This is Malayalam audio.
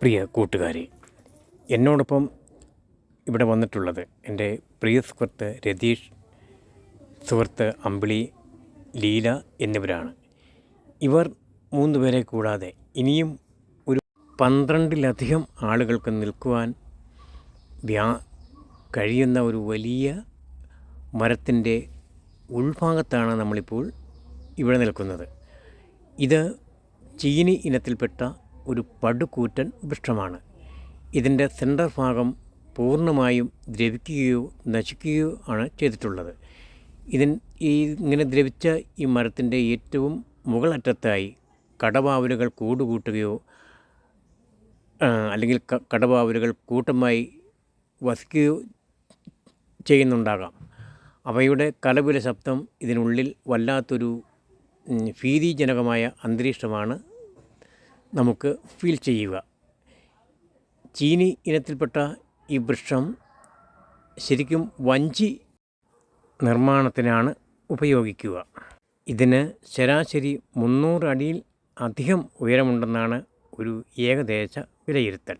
പ്രിയ കൂട്ടുകാരെ എന്നോടൊപ്പം ഇവിടെ വന്നിട്ടുള്ളത് എന്റെ പ്രിയ സുഹൃത്ത് രതീഷ് സുഹൃത്ത് അമ്പിളി ലീല എന്നിവരാണ്. ഇവർ മൂന്ന് പേരെ കൂടാതെ ഇനിയും ഒരു പന്ത്രണ്ടിലധികം ആളുകൾക്ക് നിൽക്കുവാൻ വ്യാ കഴിയുന്ന ഒരു വലിയ മരത്തിന്റെ ഉൾഭാഗത്താണ് നമ്മളിപ്പോൾ ഇവിടെ നിൽക്കുന്നത്. ഇത് ചീനി ഇനത്തിൽപ്പെട്ട ഒരു പടുകൂറ്റൻ വൃക്ഷമാണ്. ഇതിന്റെ സെന്റർ ഭാഗം പൂർണമായും ദ്രവിക്കുകയോ നശിക്കുകയോ ആണ് ചെയ്തിട്ടുള്ളത്. ഇതിൻ ഈ ഇങ്ങനെ ദ്രവിച്ച ഈ മരത്തിന്റെ ഏറ്റവും മുകളറ്റത്തായി കടവാവലുകൾ കൂടുകൂട്ടുകയോ അല്ലെങ്കിൽ കടവാവലുകൾ കൂട്ടമായി വസിക്കുകയോ ചെയ്യുന്നുണ്ടാകാം. അവയുടെ കലപുല ശബ്ദം ഇതിനുള്ളിൽ വല്ലാത്തൊരു ഭീതിജനകമായ അന്തരീക്ഷമാണ് നമുക്ക് ഫീൽ ചെയ്യുക. ചീനി ഇനത്തിൽപ്പെട്ട ഈ വൃക്ഷം ശരിക്കും വഞ്ചി നിർമ്മാണത്തിനാണ് ഉപയോഗിക്കുക. ഇതിന് ശരാശരി മുന്നൂറ് അടിയിൽ അധികം ഉയരമുണ്ടെന്നാണ് ഒരു ഏകദേശ വിലയിരുത്തൽ.